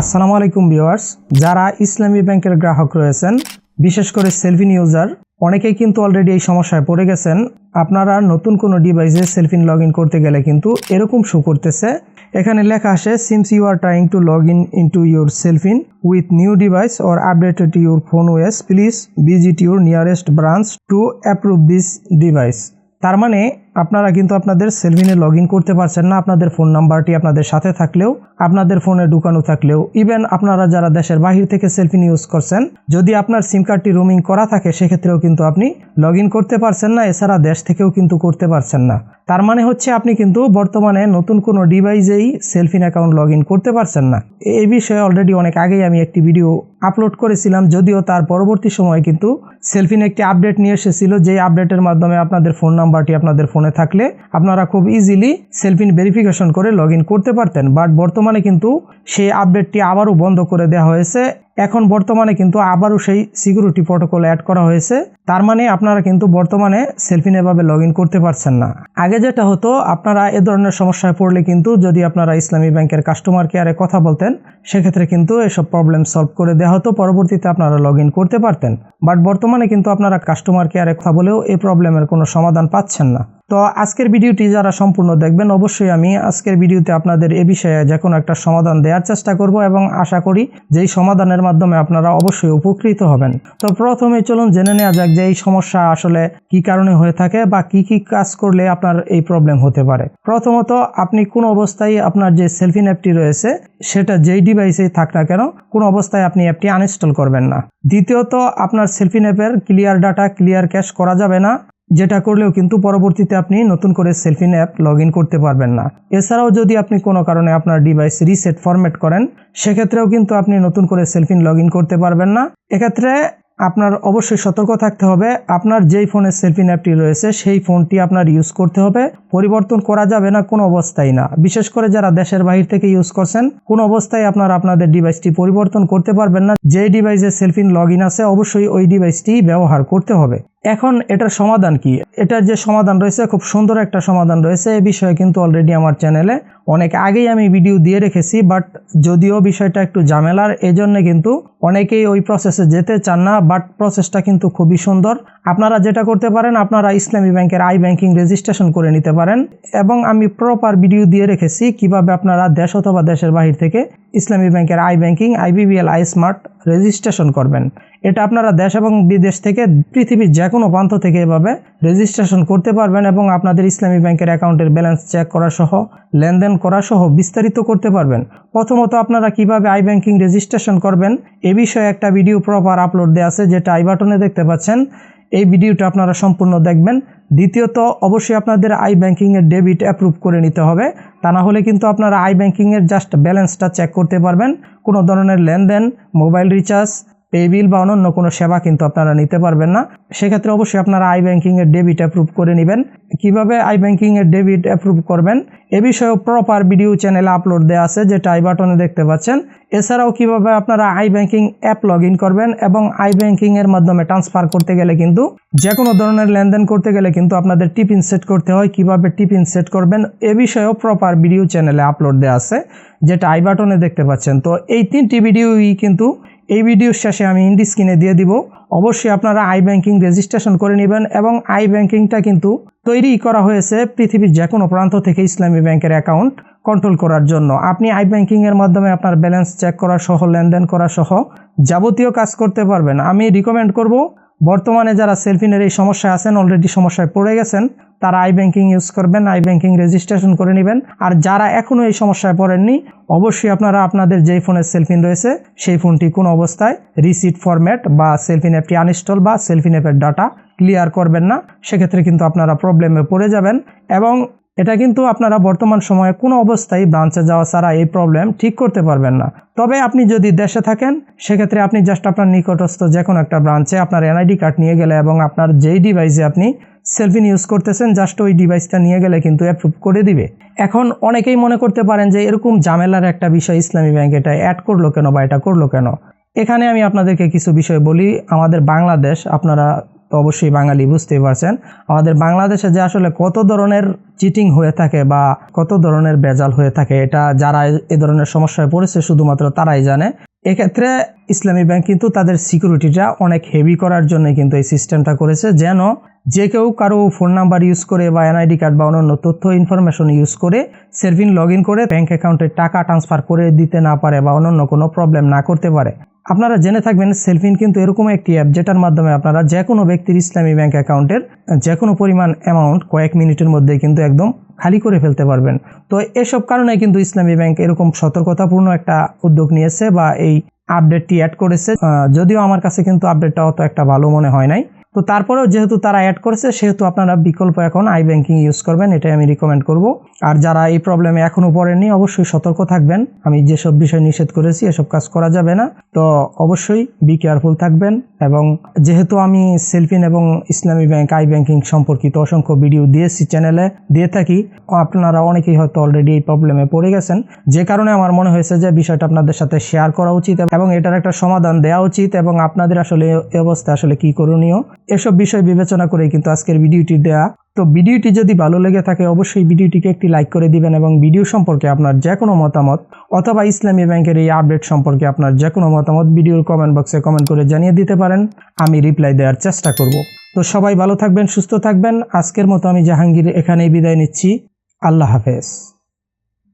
আসসালামু আলাইকুম ভিউয়ার্স, যারা ইসলামী ব্যাংকের গ্রাহক রয়েছেন, বিশেষ করে সেলফিন ইউজার অনেকেই কিন্তু অলরেডি এই সমস্যায় পড়ে গেছেন। আপনারা নতুন কোনো ডিভাইসে সেলফিন লগ করতে গেলে কিন্তু এরকম শো করতেছে। এখানে লেখা আসে seems you are trying to log in into your Cellfin with new device or updated your phone OS please visit your nearest branch to approve this device তার মানে আপনারা কিন্তু আপনাদের সেলফিনে লগ করতে পারছেন না, আপনাদের ফোন নাম্বারটি আপনাদের সাথে থাকলেও, আপনাদের ফোনে ঢুকানো থাকলেও। ইভেন আপনারা যারা দেশের বাহির থেকে সেলফিন ইউজ করছেন, যদি আপনার সিম কার্ডটি রোমিং করা থাকে, সেক্ষেত্রেও কিন্তু আপনি লগ করতে পারছেন না, এছাড়া দেশ থেকেও কিন্তু করতে পারছেন না। তার মানে হচ্ছে আপনি কিন্তু বর্তমানে নতুন কোনো ডিভাইসেই সেলফিন অ্যাকাউন্ট লগ করতে পারছেন না। এই বিষয়ে অলরেডি অনেক আগেই আমি একটি ভিডিও আপলোড করেছিলাম, যদিও তার পরবর্তী সময়ে কিন্তু সেলফিন একটি আপডেট নিয়ে এসেছিল যে আপডেটের মাধ্যমে আপনাদের ফোন নাম্বারটি আপনাদের ফোনে থাকলে আপনারা খুব ইজিলি সেলফিন ভেরিফিকেশন করে লগ ইন করতে পারতেন। বাট বর্তমানে কিন্তু সেই আপডেটটি আবারও বন্ধ করে দেওয়া হয়েছে। এখন বর্তমানে কিন্তু আবারও সেই সিকিউরিটি প্রোটোকল অ্যাড করা হয়েছে। তার মানে আপনারা কিন্তু বর্তমানে সেলফিন এভাবে লগ ইন করতে পারছেন না। আগে যেটা হতো, আপনারা এ ধরনের সমস্যায় পড়লে কিন্তু যদি আপনারা ইসলামী ব্যাংকের কাস্টমার কেয়ারে কথা বলতেন, সেক্ষেত্রে কিন্তু এসব প্রবলেম সলভ করে দেওয়া হতো। পরবর্তীতে আপনারা লগ ইন করতে পারতেন। বাট বর্তমানে কিন্তু আপনারা কাস্টমার কেয়ারে কথা বলেও এই প্রবলেমের কোনো সমাধান পাচ্ছেন না। তো আজকের ভিডিওটি যারা সম্পূর্ণ দেখবেন, অবশ্যই আমি আজকের ভিডিওতে আপনাদের এ বিষয়ে যে কোনো একটা সমাধান দেওয়ার চেষ্টা করব এবং আশা করি যে এই সমাধানের মাধ্যমে আপনারা অবশ্যই উপকৃত হবেন। তো প্রথমে চলুন জেনে নেওয়া যাক যে এই সমস্যা আসলে কি কারণে হয়ে থাকে বা কি কি কাজ করলে আপনার এই প্রবলেম হতে পারে। প্রথমত, আপনি কোন অবস্থায় আপনার যে সেলফিন অ্যাপটি রয়েছে, সেটা যেই ডিভাইসেই থাক না কেন, কোন অবস্থায় আপনি অ্যাপটি আনইনস্টল করবেন না। দ্বিতীয়ত, আপনার সেলফিন অ্যাপের ক্লিয়ার ডাটা ক্লিয়ার ক্যাশ করা যাবে না। যেটা করলেও কিন্তু পরবর্তীতে আপনি নতুন করে সেলফিন অ্যাপ লগ করতে পারবেন না। এছাড়াও যদি আপনি কোনো কারণে আপনার ডিভাইস রিসেট ফরম্যাট করেন, সেক্ষেত্রেও কিন্তু আপনি নতুন করে সেলফিন লগ করতে পারবেন না। এক্ষেত্রে আপনার অবশ্যই সতর্ক থাকতে হবে, আপনার যেই ফোনের সেলফিন অ্যাপটি রয়েছে, সেই ফোনটি আপনার ইউজ করতে হবে। পরিবর্তন করা যাবে না, কোনো অবস্থায় না। বিশেষ করে যারা দেশের বাহির থেকে ইউজ করছেন, কোন অবস্থায় আপনার আপনাদের ডিভাইসটি পরিবর্তন করতে পারবেন না। যে ডিভাইসে সেলফিন লগ আছে, অবশ্যই ওই ডিভাইসটি ব্যবহার করতে হবে। এখন এটার সমাধান কি? এটার যে সমাধান রয়েছে, খুব সুন্দর একটা সমাধান রয়েছে। এই বিষয়ে কিন্তু অলরেডি আমার চ্যানেলে অনেক আগেই আমি ভিডিও দিয়ে রেখেছি বাট যদিও বিষয়টা একটু ঝামেলার, এজন্য কিন্তু অনেকেই ওই প্রসেসে যেতে চান না বাট প্রসেসটা কিন্তু খুবই সুন্দর। আপনারা যেটা করতে পারেন, আপনারা ইসলামী ব্যাংকের আই ব্যাংকিং রেজিস্ট্রেশন করে নিতে পারেন, এবং আমি প্রপার ভিডিও দিয়ে রেখেছি কীভাবে আপনারা দেশ অথবা দেশের বাহির থেকে ইসলামী ব্যাংকের I banking IBBL I smart registration করবেন। এটা আপনারা দেশ এবং বিদেশ থেকে পৃথিবীর যে কোনো প্রান্ত থেকে এভাবে রেজিস্ট্রেশন করতে পারবেন এবং আপনাদের ইসলামী ব্যাংকের অ্যাকাউন্টের ব্যালেন্স চেক করা সহ, লেনদেন করা সহ বিস্তারিত করতে পারবেন। প্রথমত আপনারা কীভাবে আই ব্যাংকিং রেজিস্ট্রেশন করবেন, এ বিষয়ে একটা ভিডিও প্রপার আপলোড দেওয়া আছে, যেটা আই বাটনে দেখতে পাচ্ছেন। এই ভিডিওটা আপনারা সম্পূর্ণ দেখবেন। দ্বিতীয়ত, অবশ্যই আপনাদের আই ব্যাংকিংয়ের ডেবিট অ্যাপ্রুভ করে নিতে হবে। তা না হলে কিন্তু আপনারা আই ব্যাংকিংয়ের জাস্ট ব্যালেন্সটা চেক করতে পারবেন। কোনো ধরনের লেনদেন মোবাইল রিচার্জ পে বিল বা অন্য কোনো সেবা কিন্তু আপনারা নিতে পারবেন না। সেক্ষেত্রে অবশ্যই আপনারা আই ব্যাংকিংয়ের ডেবিট অ্যাপ্রুভ করে নেবেন। কীভাবে আই ব্যাংকিংয়ের ডেবিট অ্যাপ্রুভ করবেন? এ বিষয়েও প্রপার ভিডিও চ্যানেলে আপলোড দেওয়া আছে, যেটা আই বাটনে দেখতে পাচ্ছেন। এছাড়াও কীভাবে আপনারা আই ব্যাংকিং অ্যাপ লগ করবেন এবং আই ব্যাংকিং এর মাধ্যমে ট্রান্সফার করতে গেলে কিন্তু যে কোনো ধরনের লেনদেন করতে গেলে কিন্তু আপনাদের টিপিন সেট করতে হয়, কীভাবে টিপিন সেট করবেন, এ বিষয়েও প্রপার ভিডিও চ্যানেলে আপলোড দেওয়া আছে, যেটা আই বাটনে দেখতে পাচ্ছেন। তো এই তিনটি ভিডিওই কিন্তু এই ভিডিওর শেষে আমি ইন্ডি স্ক্রিনে দিয়ে দিব। অবশ্যই আপনারা আই ব্যাংকিং রেজিস্ট্রেশন করে নেবেন এবং আই ব্যাংকিংটা কিন্তু তৈরি করা হয়েছে পৃথিবীর যে কোনো প্রান্ত থেকে ইসলামী ব্যাংকের অ্যাকাউন্ট কন্ট্রোল করার জন্য। আপনি আই ব্যাংকিংয়ের মাধ্যমে আপনার ব্যালেন্স চেক করা সহ, লেনদেন করা সহ যাবতীয় কাজ করতে পারবেন। আমি রিকমেন্ড করব বর্তমানে যারা সেলফিনের এই সমস্যায় আছেন অলরেডি সমস্যায় পড়ে গেছেন, তারা আই ব্যাংকিং ইউজ করবেন আই ব্যাংকিং রেজিস্ট্রেশন করে নেবেন। আর যারা এখনও এই সমস্যায় পড়েননি, অবশ্যই আপনারা আপনাদের যেই ফোনের সেলফিন রয়েছে, সেই ফোনটি কোন অবস্থায় রিসিট ফরম্যাট বা সেলফিন অ্যাপটি আনইনস্টল বা সেলফিন অ্যাপের ডাটা ক্লিয়ার করবেন না। সেক্ষেত্রে কিন্তু আপনারা প্রবলেমে পড়ে যাবেন এবং এটা কিন্তু আপনারা বর্তমান সময়ে কোনো অবস্থায় ব্রাঞ্চে যাওয়া ছাড়া এই প্রবলেম ঠিক করতে পারবেন না। তবে আপনি যদি দেশে থাকেন, সেক্ষেত্রে আপনি জাস্ট আপনার নিকটস্থ যে কোনো একটা ব্রাঞ্চে আপনার এনআইডি কার্ড নিয়ে গেলে এবং আপনার যেই ডিভাইসে আপনি সেলফিন ইউজ করতেছেন জাস্ট ওই ডিভাইসটা নিয়ে গেলে কিন্তু অ্যাপ্রুভ করে দিবে। এখন অনেকেই মনে করতে পারেন যে এরকম ঝামেলার একটা বিষয় ইসলামী ব্যাংক এটা অ্যাড করল কেন বা এটা করল কেন? এখানে আমি আপনাদেরকে কিছু বিষয় বলি। আমাদের বাংলাদেশ, আপনারা তো অবশ্যই বাঙালি বুঝতেই পারছেন। আমাদের বাংলাদেশে যে আসলে কত ধরনের চিটিং হয়ে থাকে বা কত ধরনের বেজাল হয়ে থাকে, এটা যারা এ- ধরনের সমস্যায় পড়েছে শুধুমাত্র তারাই জানে। এক্ষেত্রে ইসলামী ব্যাংক কিন্তু তাদের সিকিউরিটিটা অনেক হেভি করার জন্য কিন্তু এই সিস্টেমটা করেছে, যেন যে কেউ কারও ফোন নাম্বার ইউজ করে বা এনআইডি কার্ড বা অন্যান্য তথ্য ইনফরমেশন ইউজ করে সেলফিন লগ করে ব্যাংক অ্যাকাউন্টে টাকা ট্রান্সফার করে দিতে না পারে বা অন্যান্য কোনো প্রবলেম না করতে পারে। আপনারা জেনে থাকবেন সেলফিন কিন্তু এরকম একটি অ্যাপ যেটার মাধ্যমে আপনারা যে কোনো ব্যক্তির ইসলামী ব্যাংক অ্যাকাউন্টের যে কোনো পরিমাণ অ্যামাউন্ট কয়েক মিনিটের মধ্যে কিন্তু একদম খালি করে ফেলতে পারবেন। তো এসব কারণে কিন্তু ইসলামী ব্যাংক এরকম সতর্কতাপূর্ণ একটা উদ্যোগ নিয়েছে বা এই আপডেটটি অ্যাড করেছে। যদিও আমার কাছে কিন্তু আপডেটটা অত একটা ভালো মনে হয় নাই। তো তারপরেও যেহেতু তারা অ্যাড করেছে, সেহেতু আপনারা বিকল্প এখন আই ব্যাংকিং ইউজ করবেন, এটাই আমি রিকমেন্ড করব। আর যারা এই প্রবলেমে এখনও পড়েননি, অবশ্যই সতর্ক থাকবেন। আমি যেসব বিষয় নিষেধ করেছি, এসব কাজ করা যাবে না। তো অবশ্যই বি কেয়ারফুল থাকবেন এবং যেহেতু আমি সেলফিন এবং ইসলামী ব্যাংক আই ব্যাংকিং সম্পর্কিত অসংখ্য ভিডিও দিয়েছি চ্যানেলে দিয়ে থাকি, আপনারা অনেকেই হয়তো অলরেডি এই প্রবলেমে পড়ে গেছেন। যে কারণে আমার মনে হয়েছে যে বিষয়টা আপনাদের সাথে শেয়ার করা উচিত এবং এটার একটা সমাধান দেওয়া উচিত এবং আপনাদের আসলে এই অবস্থা আসলে কি করণীয়। এসব বিষয় বিবেচনা করে কিন্তু আজকের ভিডিওটি দেয়া। তো ভিডিওটি যদি ভালো লেগে থাকে, অবশ্যই ভিডিওটিকে একটি লাইক করে দিবেন এবং ভিডিও সম্পর্কে আপনার যে কোনো মতামত অথবা ইসলামী ব্যাংকের এই আপডেট সম্পর্কে আপনার যে কোনো মতামত ভিডিওর কমেন্ট বক্সে কমেন্ট করে জানিয়ে দিতে পারেন। আমি রিপ্লাই দেওয়ার চেষ্টা করব। তো সবাই ভালো থাকবেন, সুস্থ থাকবেন। আজকের মতো আমি জাহাঙ্গীর এখানেই বিদায় নিচ্ছি। আল্লাহ হাফেজ।